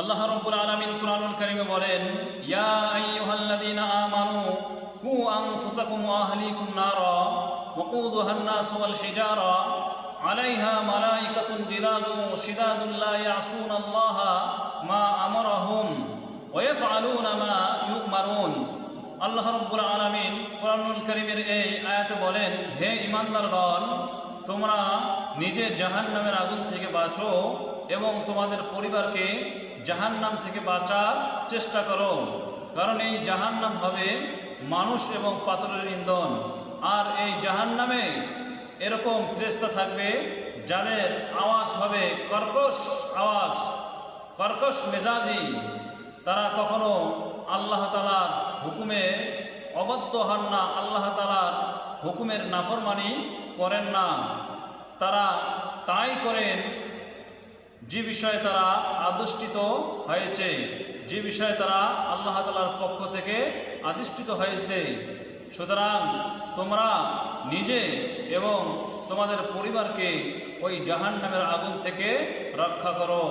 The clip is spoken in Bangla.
আল্লাহ রব্বুল আলামিন কুরআনুল কারীমে বলেন, ইয়া আইয়ুহাল্লাযীনা আমানু, কু আনফুসাকুম ওয়া আহলিকুম নারা ওয়াকুদুহা আন-নাস ওয়াল হিজারা, আলাইহা মালাইকাতুন গিলাদুন শিদাদুন লা ইয়াসুনা আল্লাহ মা আমারাহুম ওয়া ইয়াফআলুনা মা ইউমারুন। আল্লাহ রব্বুল আলামিন কোরআনুল কারীমের এই আয়াতে বলেন, হে ঈমানদারগণ, তোমরা নিজে জাহান্নামের আগুন থেকে বাঁচো এবং তোমাদের পরিবারকে জাহান্নাম থেকে বাঁচার চেষ্টা করো। কারণ এই জাহান্নাম হবে মানুষ এবং পাথরের ইন্ধন। আর এই জাহান্নামে এরকম ফেরেশতা থাকবে যাদের আওয়াজ হবে কর্কশ আওয়াজ, কর্কশ মেজাজি। তারা কখনো আল্লাহ তালার হুকুমে অবদ্ধ হন না, আল্লাহ তালার হুকুমের নাফরমানি করেন না। তারা তাই করেন যে বিষয়ে তারা আদিষ্ঠিত হয়েছে, যে বিষয়ে তারা আল্লাহ তালার পক্ষ থেকে আদিষ্ঠিত হয়েছে, সুতরাং তোমরা নিজে এবং তোমাদের পরিবারকে ওই জাহান নামের আগুন থেকে রক্ষা করো।